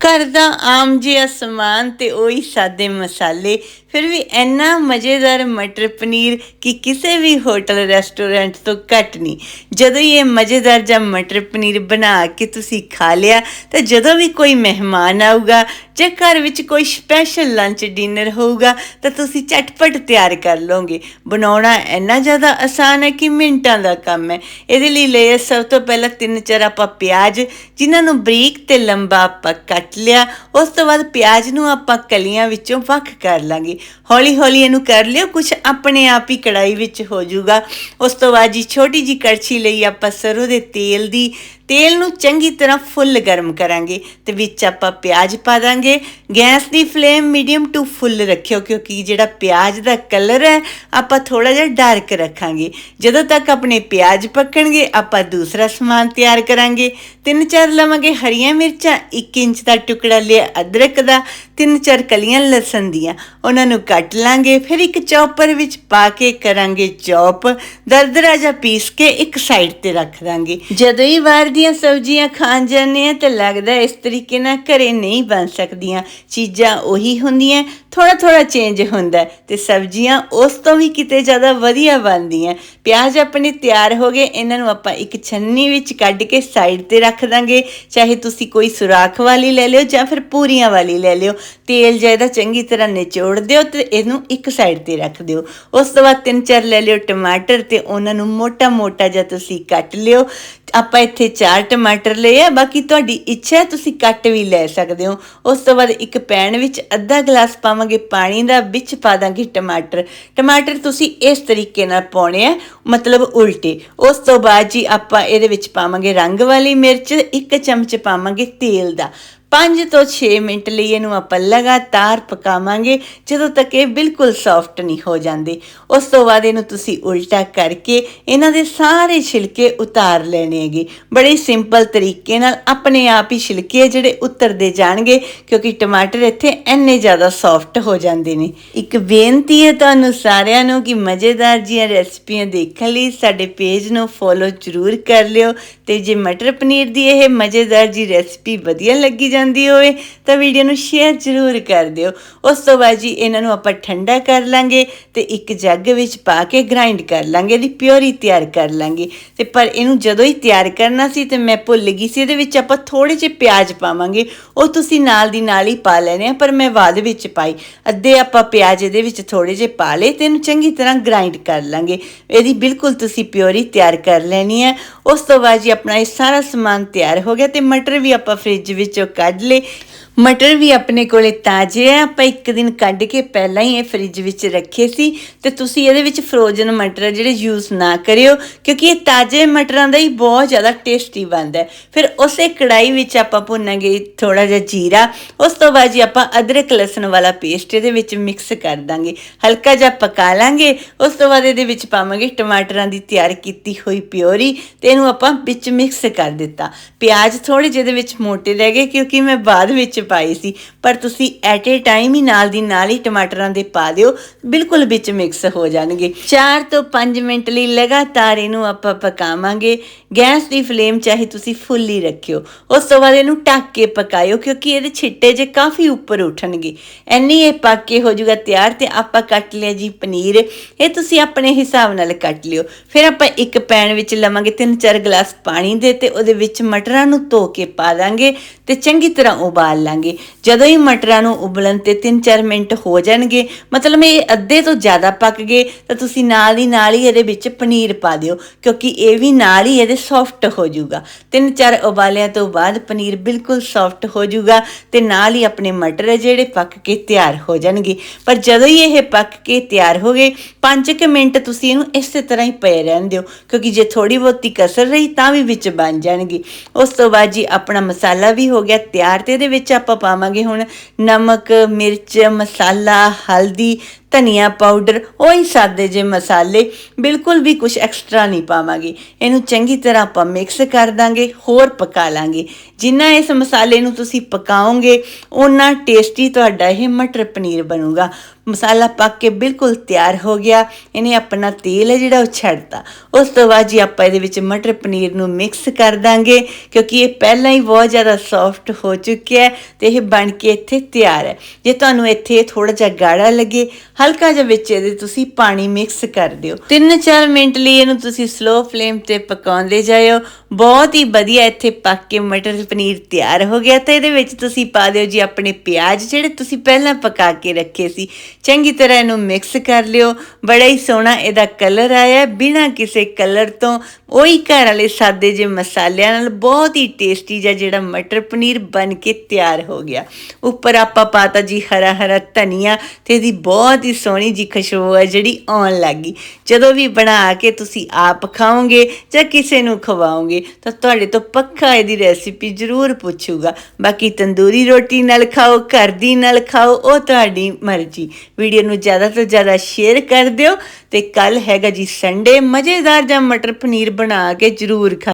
ਘਰ ਦਾ ਆਮ ਜਿਹਾ ਸਮਾਨ ਤੇ ਉਹੀ ਸਾਦੇ ਮਸਾਲੇ। ਫਿਰ ਵੀ ਇੰਨਾ ਮਜ਼ੇਦਾਰ ਮਟਰ ਪਨੀਰ ਕਿ ਕਿਸੇ ਵੀ ਹੋਟਲ ਰੈਸਟੋਰੈਂਟ ਤੋਂ ਘੱਟ ਨਹੀਂ। ਜਦੋਂ ਹੀ ਇਹ ਮਜ਼ੇਦਾਰ ਜਾਂ ਮਟਰ ਪਨੀਰ ਬਣਾ ਕੇ ਤੁਸੀਂ ਖਾ ਲਿਆ, ਤਾਂ ਜਦੋਂ ਵੀ ਕੋਈ ਮਹਿਮਾਨ ਆਊਗਾ ਜੇ ਘਰ ਵਿੱਚ ਕੋਈ ਸਪੈਸ਼ਲ ਲੰਚ ਡਿਨਰ ਹੋਊਗਾ, ਤਾਂ ਤੁਸੀਂ ਝਟਪਟ ਤਿਆਰ ਕਰ ਲਓਗੇ ਬਣਾਉਣਾ ਇੰਨਾ ਜ਼ਿਆਦਾ ਆਸਾਨ ਹੈ ਕਿ ਮਿੰਟਾਂ ਦਾ ਕੰਮ ਹੈ। ਇਹਦੇ ਲਈ ਲਏ ਸਭ ਤੋਂ ਪਹਿਲਾਂ ਤਿੰਨ ਚਾਰ ਆਪਾਂ ਪਿਆਜ਼, ਜਿਨ੍ਹਾਂ ਨੂੰ ਬਰੀਕ ਤੇ ਲੰਬਾ ਆਪਾਂ ਕੱਟ ਲਿਆ, ਉਸ ਤੋਂ ਬਾਅਦ ਪਿਆਜ਼ ਨੂੰ ਆਪਾਂ ਕਲੀਆਂ ਵਿੱਚੋਂ ਵੱਖ ਕਰ ਲਾਂਗੇ। ਹੌਲੀ ਹੌਲੀ ਇਹਨੂੰ ਕਰ ਲਿਓ ਕੁਝ ਆਪਣੇ ਆਪ ਹੀ ਕੜਾਈ ਵਿੱਚ ਹੋ ਜਾਊਗਾ। ਉਸ ਤੋਂ ਬਾਅਦ ਜੀ ਛੋਟੀ ਜੀ ਕੜਛੀ ਲਈ ਆਪਾਂ ਸਰੋਂ ਦੇ ਤੇਲ ਦੀ, ਤੇਲ ਨੂੰ ਚੰਗੀ ਤਰ੍ਹਾਂ ਫੁੱਲ ਗਰਮ ਕਰਾਂਗੇ, ਤੇ ਵਿੱਚ ਆਪਾਂ ਪਿਆਜ਼ ਪਾ ਦਾਂਗੇ। ਗੈਸ ਦੀ ਫਲੇਮ ਮੀਡੀਅਮ ਟੂ ਫੁੱਲ ਰੱਖਿਓ, ਕਿਉਂਕਿ ਜਿਹੜਾ ਪਿਆਜ਼ ਦਾ ਕਲਰ ਹੈ, ਆਪਾਂ ਥੋੜਾ ਜਿਹਾ ਡਾਰਕ ਰੱਖਾਂਗੇ। ਜਦੋਂ ਤੱਕ ਆਪਣੇ ਪਿਆਜ਼ ਪੱਕਣਗੇ, ਆਪਾਂ ਦੂਸਰਾ ਸਮਾਨ ਤਿਆਰ ਕਰਾਂਗੇ। ਤਿੰਨ ਚਾਰ ਲਵਾਂਗੇ ਹਰੀਆਂ ਮਿਰਚਾਂ 1 ਇੰਚ ਦਾ ਟੁਕੜਾ ਲਿਆ ਅਦਰਕ ਦਾ ਤਿੰਨ ਚਾਰ ਕਲੀਆਂ ਲਸਣ ਦੀਆਂ, ਉਹਨਾਂ ਨੂੰ ਕੱਟ ਲਾਂਗੇ, ਫਿਰ ਇੱਕ ਚੌਪਰ ਵਿੱਚ ਪਾ ਕੇ ਕਰਾਂਗੇ ਚੌਪ। ਦਰਦਰਾ ਜਿਹਾ ਪੀਸ ਕੇ ਇੱਕ ਸਾਈਡ ਤੇ ਰੱਖ ਦਾਂਗੇ। ਜਦੋਂ ਹੀ ਬਾਹਰ ਦੀਆਂ ਸਬਜ਼ੀਆਂ ਖਾਣ ਜਾਂਦੇ ਆ, ਤਾਂ ਲੱਗਦਾ ਇਸ ਤਰੀਕੇ ਨਾਲ ਘਰੇ ਨਹੀਂ ਬਣ ਸਕਦੀਆਂ। ਚੀਜ਼ਾਂ ਉਹੀ ਹੁੰਦੀਆਂ ਥੋੜਾ ਥੋੜਾ ਚੇਂਜ ਹੁੰਦਾ ਹੈ, ਤੇ ਸਬਜ਼ੀਆਂ ਉਸ ਤੋਂ ਵੀ ਕਿਤੇ ਜ਼ਿਆਦਾ ਵਧੀਆ ਬਣਦੀਆਂ। ਪਿਆਜ਼ ਆਪਣੇ ਤਿਆਰ ਹੋ ਗਏ, ਇਹਨਾਂ ਨੂੰ ਆਪਾਂ ਇੱਕ ਛੰਨੀ ਵਿੱਚ ਕੱਢ ਕੇ ਸਾਈਡ ਤੇ ਰੱਖ ਦਾਂਗੇ। ਚਾਹੇ ਤੁਸੀਂ ਕੋਈ ਸੁਰਾਖ ਵਾਲੀ ਲੈ ਲਿਓ ਜਾਂ ਫਿਰ ਪੂਰੀਆਂ ਵਾਲੀ ਲੈ ਲਿਓ। ਤੇਲ ਜਿਹਦਾ ਚੰਗੀ ਤਰ੍ਹਾਂ ਨਿਚੋੜ ਦਿਓ ਤੇ ਇਹਨੂੰ ਇੱਕ ਸਾਈਡ ਤੇ ਰੱਖ ਦਿਓ। ਉਸ ਤੋਂ ਬਾਅਦ ਤਿੰਨ ਚਾਰ ਲੈ ਲਿਓ ਟਮਾਟਰ ਤੇ ਉਹਨਾਂ ਨੂੰ ਮੋਟਾ ਮੋਟਾ ਜਿਹਾ ਤੁਸੀਂ ਕੱਟ ਲਿਓ। ਆਪਾਂ ਇੱਥੇ ਚਾਰ ਟਮਾਟਰ ਲਏ ਆ, ਬਾਕੀ ਤੁਹਾਡੀ ਇੱਛਾ ਹੈ ਤੁਸੀਂ ਕੱਟ ਵੀ ਲੈ ਸਕਦੇ ਹੋ। ਉਸ ਤੋਂ ਬਾਅਦ ਇੱਕ ਪੈਨ ਵਿੱਚ ਅੱਧਾ ਗਲਾਸ ਪਾਵਾਂਗੇ ਪਾਣੀ ਦਾ, ਵਿੱਚ ਪਾ ਦਾਂਗੇ ਟਮਾਟਰ। ਟਮਾਟਰ ਤੁਸੀਂ ਇਸ ਤਰੀਕੇ ਨਾਲ ਪਾਉਣੇ ਆ, ਮਤਲਬ ਉਲਟੇ। ਉਸ ਤੋਂ ਬਾਅਦ ਜੀ ਆਪਾਂ ਇਹਦੇ ਵਿੱਚ ਪਾਵਾਂਗੇ ਰੰਗ ਵਾਲੀ ਮਿਰਚ, ਇੱਕ ਚਮਚ ਪਾਵਾਂਗੇ ਤੇਲ ਦਾ। 5 ਤੋਂ 6 ਮਿੰਟ ਲਈ ਇਹਨੂੰ ਆਪਾਂ ਲਗਾਤਾਰ ਪਕਾਵਾਂਗੇ, ਜਦੋਂ ਤੱਕ ਇਹ ਬਿਲਕੁਲ ਸੌਫਟ ਨਹੀਂ ਹੋ ਜਾਂਦੇ। ਉਸ ਤੋਂ ਬਾਅਦ ਇਹਨੂੰ ਤੁਸੀਂ ਉਲਟਾ ਕਰਕੇ ਇਹਨਾਂ ਦੇ ਸਾਰੇ ਛਿਲਕੇ ਉਤਾਰ ਲੈਣੇ ਹੈਗੇ। ਬੜੇ ਸਿੰਪਲ ਤਰੀਕੇ ਨਾਲ ਆਪਣੇ ਆਪ ਹੀ ਛਿਲਕੇ ਜਿਹੜੇ ਉਤਰਦੇ ਜਾਣਗੇ, ਕਿਉਂਕਿ ਟਮਾਟਰ ਇੱਥੇ ਇੰਨੇ ਜ਼ਿਆਦਾ ਸੌਫਟ ਹੋ ਜਾਂਦੇ ਨੇ। ਇੱਕ ਬੇਨਤੀ ਹੈ ਤੁਹਾਨੂੰ ਸਾਰਿਆਂ ਨੂੰ ਕਿ ਮਜ਼ੇਦਾਰ ਜੀਆਂ ਰੈਸਪੀਆਂ ਦੇਖਣ ਲਈ ਸਾਡੇ ਪੇਜ ਨੂੰ ਫੋਲੋ ਜ਼ਰੂਰ ਕਰ ਲਿਓ। ਤੇ ਜੇ ਮਟਰ ਪਨੀਰ ਦੀ ਇਹ ਮਜ਼ੇਦਾਰ ਜੀ ਰੈਸਪੀ ਵਧੀਆ ਲੱਗੀ ਜਾਂਦੀ ਹੋਵੇ, ਤਾਂ ਵੀਡੀਓ ਨੂੰ ਸ਼ੇਅਰ ਜ਼ਰੂਰ ਕਰ ਦਿਓ। ਉਸ ਤੋਂ ਬਾਅਦ ਜੀ ਇਹਨਾਂ ਨੂੰ ਆਪਾਂ ਠੰਡਾ ਕਰ ਲਾਂਗੇ ਤੇ ਇੱਕ ਜੱਗ ਵਿੱਚ ਪਾ ਕੇ ਗ੍ਰਾਈਂਡ ਕਰ ਲਾਂਗੇ, ਇਹਦੀ ਪਿਓਰੀ ਤਿਆਰ ਕਰ ਲਾਂਗੇ। ਤੇ ਪਰ ਇਹਨੂੰ ਜਦੋਂ ਹੀ ਤਿਆਰ ਕਰਨਾ ਸੀ ਤੇ ਮੈਂ ਭੁੱਲ ਗਈ ਸੀ, ਇਹਦੇ ਵਿੱਚ ਆਪਾਂ ਥੋੜੇ ਜਿਹੇ ਪਿਆਜ਼ ਪਾਵਾਂਗੇ। ਉਹ ਤੁਸੀਂ ਨਾਲ ਦੀ ਨਾਲ ਹੀ ਪਾ ਲੈਣੇ ਆ, ਪਰ ਮੈਂ ਬਾਅਦ ਵਿੱਚ ਪਾਈ। ਅੱਧੇ ਆਪਾਂ ਪਿਆਜ਼ ਇਹਦੇ ਵਿੱਚ ਥੋੜੇ ਜਿਹੇ ਪਾ ਲਏ ਤੇ ਇਹਨੂੰ ਚੰਗੀ ਤਰ੍ਹਾਂ ਗ੍ਰਾਈਂਡ ਕਰ ਲਾਂਗੇ। ਇਹਦੀ ਬਿਲਕੁਲ ਤੁਸੀਂ ਪਿਓਰੀ ਤਿਆਰ ਕਰ ਲੈਣੀ ਹੈ। ਉਸ ਤੋਂ ਬਾਅਦ ਜੀ ਆਪਣਾ ਇਹ ਸਾਰਾ ਸਮਾਨ ਤਿਆਰ ਹੋ ਗਿਆ ਤੇ ਮਟਰ ਵੀ ਆਪਾਂ ਫ੍ਰਿਜ ਵਿੱਚੋਂ ਕੱਢ ਲਏ ਮਟਰ ਵੀ ਆਪਣੇ ਕੋਲੇ ਤਾਜ਼ੇ ਆ। ਆਪਾਂ ਇੱਕ ਦਿਨ ਕੱਢ ਕੇ ਪਹਿਲਾਂ ਹੀ ਇਹ ਫ੍ਰਿਜ ਵਿੱਚ ਰੱਖੇ ਸੀ। ਤੇ ਤੁਸੀਂ ਇਹਦੇ ਵਿੱਚ ਫਰੋਜ਼ਨ ਮਟਰ ਜਿਹੜੇ ਯੂਜ਼ ਨਾ ਕਰਿਓ, ਕਿਉਂਕਿ ਇਹ ਤਾਜ਼ੇ ਮਟਰਾਂ ਦਾ ਹੀ ਬਹੁਤ ਜ਼ਿਆਦਾ ਟੇਸਟੀ ਬਣਦਾ ਫਿਰ ਉਸੇ ਕੜਾਈ ਵਿੱਚ ਆਪਾਂ ਭੁੰਨਾਂਗੇ ਥੋੜਾ ਜਿਹਾ ਜੀਰਾ। ਉਸ ਤੋਂ ਬਾਅਦ ਜੀ ਆਪਾਂ ਅਦਰਕ ਲਸਣ ਵਾਲਾ ਪੇਸਟ ਇਹਦੇ ਵਿੱਚ ਮਿਕਸ ਕਰ ਦਾਂਗੇ। ਹਲਕਾ ਜਿਹਾ ਪਕਾ ਲਾਂਗੇ। ਉਸ ਤੋਂ ਬਾਅਦ ਇਹਦੇ ਵਿੱਚ ਪਾਵਾਂਗੇ ਟਮਾਟਰਾਂ ਦੀ ਤਿਆਰ ਕੀਤੀ ਹੋਈ ਪਿਓਰੀ। ਤੇ ਇਹਨੂੰ ਆਪਾਂ ਵਿੱਚ ਮਿਕਸ ਕਰ ਦਿੱਤਾ। ਪਿਆਜ਼ ਥੋੜੇ ਜਿਹੇ ਦੇ ਵਿੱਚ ਮੋਟੇ ਰਹਿ ਗਏ, ਕਿਉਂਕਿ ਮੈਂ ਬਾਅਦ ਵਿੱਚ ਪਾਏ ਸੀ। ਪਰ ਤੁਸੀਂ ਐਟ ਏ ਟਾਈਮ ਹੀ ਨਾਲ ਦੀ ਨਾਲ ਹੀ ਟਮਾਟਰਾਂ ਦੇ ਪਾ ਦਿਓ। ਬਿਲਕੁਲ ਵਿੱਚ ਮਿਕਸ ਹੋ ਜਾਣਗੇ। 4 ਤੋਂ 5 ਮਿੰਟ ਲਈ ਲਗਾਤਾਰ ਇਹਨੂੰ ਆਪਾਂ ਪਕਾਵਾਂਗੇ। ਗੈਸ ਦੀ ਫਲੇਮ ਚਾਹੇ ਤੁਸੀਂ ਫੁੱਲ ਹੀ ਰੱਖਿਓ। ਉਸ ਤੋਂ ਬਾਅਦ ਇਹਨੂੰ ਢੱਕ ਕੇ ਪਕਾਇਓ, ਕਿਉਂਕਿ ਇਹਦੇ ਛਿੱਟੇ ਜੇ ਕਾਫੀ ਉੱਪਰ ਉੱਠਣਗੇ। ਐਨੀ ਇਹ ਪੱਕ ਕੇ ਹੋ ਜਾਊਗਾ ਤਿਆਰ ਤੇ ਆਪਾਂ ਕੱਟ ਲਿਆ ਜੀ ਪਨੀਰ। ਇਹ ਤੁਸੀਂ ਆਪਣੇ ਹਿਸਾਬ ਨਾਲ ਕੱਟ ਲਿਓ। ਫਿਰ ਆਪਾਂ ਇੱਕ ਪੈਨ ਵਿੱਚ ਲਵਾਂਗੇ 3-4 ਗਲਾਸ ਪਾਣੀ ਦੇ ਤੇ ਉਹਦੇ ਵਿੱਚ ਮਟਰਾਂ ਨੂੰ ਧੋ ਕੇ ਪਾ ਦਾਂਗੇ ਤੇ ਚੰਗੀ ਤਰ੍ਹਾਂ ਉਬਾਲ ਲਾਂਗੇ। ਜਦੋਂ ਹੀ ਮਟਰਾਂ ਨੂੰ ਉਬਲਣ ਤੇ 3-4 ਮਿੰਟ ਹੋ ਜਾਣਗੇ, ਮਤਲਬ ਇਹ ਅੱਧੇ ਤੋਂ ਜ਼ਿਆਦਾ ਪੱਕ ਗਏ, ਤਾਂ ਤੁਸੀਂ ਨਾਲ ਹੀ ਨਾਲ ਹੀ ਇਹਦੇ ਵਿੱਚ ਪਨੀਰ ਪਾ ਦਿਓ, ਕਿਉਂਕਿ ਇਹ ਵੀ ਨਾਲ ਹੀ ਇਹਦੇ ਸੌਫਟ ਹੋ ਜਾਊਗਾ। ਤਿੰਨ ਚਾਰ ਉਬਾਲਿਆਂ ਤੋਂ ਬਾਅਦ ਪਨੀਰ ਬਿਲਕੁਲ ਸੌਫਟ ਹੋ ਜਾਊਗਾ ਤੇ ਨਾਲ ਹੀ ਆਪਣੇ ਮਟਰ ਜਿਹੜੇ ਪੱਕ ਕੇ ਤਿਆਰ ਹੋ ਜਾਣਗੇ। ਪਰ ਜਦੋਂ ਹੀ ਇਹ ਪੱਕ ਕੇ ਤਿਆਰ ਹੋ ਗਏ 5 ਮਿੰਟ ਤੁਸੀਂ ਇਹਨੂੰ ਇਸੇ ਤਰ੍ਹਾਂ ਹੀ ਪਏ ਰਹਿਣ ਦਿਓ, ਕਿਉਂਕਿ ਜੇ ਥੋੜੀ ਬਹੁਤੀ ਕਸਰ ਰਹੀ ਤਾਂ ਵੀ ਵਿੱਚ ਬਣ ਜਾਣਗੇ। ਉਸ ਤੋਂ ਬਾਅਦ ਜੀ ਆਪਣਾ ਮਸਾਲਾ ਵੀ ਹੋ ਗਿਆ ਤਿਆਰ ਤੇ ਇਹਦੇ ਵਿੱਚ ਆਪਾਂ ਪਾਵਾਂਗੇ ਹੁਣ ਨਮਕ ਮਿਰਚ ਮਸਾਲਾ ਹਲਦੀ ਧਨੀਆ ਪਾਊਡਰ ਉਹੀ ਸਾਦੇ ਜੇ ਮਸਾਲੇ, ਬਿਲਕੁਲ ਵੀ ਕੁਝ ਐਕਸਟਰਾ ਨਹੀਂ ਪਾਵਾਂਗੇ। ਇਹਨੂੰ ਚੰਗੀ ਤਰ੍ਹਾਂ ਆਪਾਂ ਮਿਕਸ ਕਰ ਦਾਂਗੇ, ਹੋਰ ਪਕਾ ਲਾਂਗੇ। ਜਿੰਨਾ ਇਸ ਮਸਾਲੇ ਨੂੰ ਤੁਸੀਂ ਪਕਾਓਗੇ, ਓਨਾ ਟੇਸਟੀ ਤੁਹਾਡਾ ਇਹ ਮਟਰ ਪਨੀਰ ਬਣੂਗਾ। ਮਸਾਲਾ ਪੱਕ ਕੇ ਬਿਲਕੁਲ ਤਿਆਰ ਹੋ ਗਿਆ, ਇਹਨੇ ਆਪਣਾ ਤੇਲ ਹੈ ਜਿਹੜਾ ਉਹ ਛੱਡਤਾ। ਉਸ ਤੋਂ ਬਾਅਦ ਜੀ ਆਪਾਂ ਇਹਦੇ ਵਿੱਚ ਮਟਰ ਪਨੀਰ ਨੂੰ ਮਿਕਸ ਕਰ ਦਾਂਗੇ, ਕਿਉਂਕਿ ਇਹ ਪਹਿਲਾਂ ਹੀ ਬਹੁਤ ਜ਼ਿਆਦਾ ਸੌਫਟ ਹੋ ਚੁੱਕਿਆ ਹੈ ਤੇ ਇਹ ਬਣ ਕੇ ਇੱਥੇ ਤਿਆਰ ਹੈ। ਜੇ ਤੁਹਾਨੂੰ ਇੱਥੇ ਥੋੜਾ ਜਿਹਾ ਗਾੜਾ ਲੱਗੇ ਹਲਕਾ ਜਿਹਾ ਵਿੱਚ ਇਹਦੇ ਤੁਸੀਂ ਪਾਣੀ ਮਿਕਸ ਕਰ ਦਿਓ। 3-4 ਮਿੰਟ ਲਈ ਇਹਨੂੰ ਤੁਸੀਂ ਸਲੋ ਫਲੇਮ ਤੇ ਪਕਾਉਂਦੇ ਜਾਇਓ। ਬਹੁਤ ਹੀ ਵਧੀਆ ਇੱਥੇ ਪੱਕ ਕੇ ਮਟਰ ਪਨੀਰ ਤਿਆਰ ਹੋ ਗਿਆ ਤੇ ਇਹਦੇ ਵਿੱਚ ਤੁਸੀਂ ਪਾ ਦਿਓ ਜੀ ਆਪਣੇ ਪਿਆਜ਼, ਜਿਹੜੇ ਤੁਸੀਂ ਪਹਿਲਾਂ ਪਕਾ ਕੇ ਰੱਖੇ ਸੀ। ਚੰਗੀ ਤਰ੍ਹਾਂ ਇਹਨੂੰ ਮਿਕਸ ਕਰ ਲਿਓ। ਬੜਾ ਹੀ ਸੋਹਣਾ ਇਹਦਾ ਕਲਰ ਆਇਆ। ਬਿਨਾਂ ਕਿਸੇ ਕਲਰ ਤੋਂ ਉਹੀ ਘਰ ਵਾਲੇ ਸਾਦੇ ਜਿਹੇ ਮਸਾਲਿਆਂ ਨਾਲ ਬਹੁਤ ਹੀ ਟੇਸਟੀ ਜਿਹਾ ਜਿਹੜਾ ਮਟਰ ਪਨੀਰ ਬਣ ਕੇ ਤਿਆਰ ਹੋ ਗਿਆ। ਉੱਪਰ ਆਪਾਂ ਪਾਤਾ ਜੀ ਹਰਾ ਹਰਾ ਧਨੀਆ ਤੇ ਇਹਦੀ ਬਹੁਤ ਹੀ ਸੋਹਣੀ ਜੀ ਖੁਸ਼ਬੂ ਹੈ ਜਿਹੜੀ ਆਉਣ ਲੱਗੀ ਜਦੋਂ ਵੀ ਬਣਾ ਕੇ ਤੁਸੀਂ ਆਪ ਖਾਓਗੇ ਜਾਂ ਕਿਸੇ ਨੂੰ ਖਵਾਓਗੇ, ਤਾਂ ਤੁਹਾਡੇ ਤੋਂ ਪੱਕਾ ਇਹਦੀ ਰੈਸਿਪੀ ਜ਼ਰੂਰ ਪੁੱਛੂਗਾ। ਬਾਕੀ ਤੰਦੂਰੀ ਰੋਟੀ ਨਾਲ ਖਾਓ, ਘਰ ਦੀ ਨਾਲ ਖਾਓ, ਉਹ ਤੁਹਾਡੀ ਮਰਜ਼ੀ। ਵੀਡੀਓ ਨੂੰ ਜ਼ਿਆਦਾ ਤੋਂ ਜ਼ਿਆਦਾ ਸ਼ੇਅਰ ਕਰ ਦਿਓ ਤੇ ਕੱਲ ਹੈਗਾ ਜੀ ਸੰਡੇ ਮਜ਼ੇਦਾਰ ਜਾਂ ਮਟਰ ਪਨੀਰ ਬਣਾ ਕੇ ਜ਼ਰੂਰ ਖਾ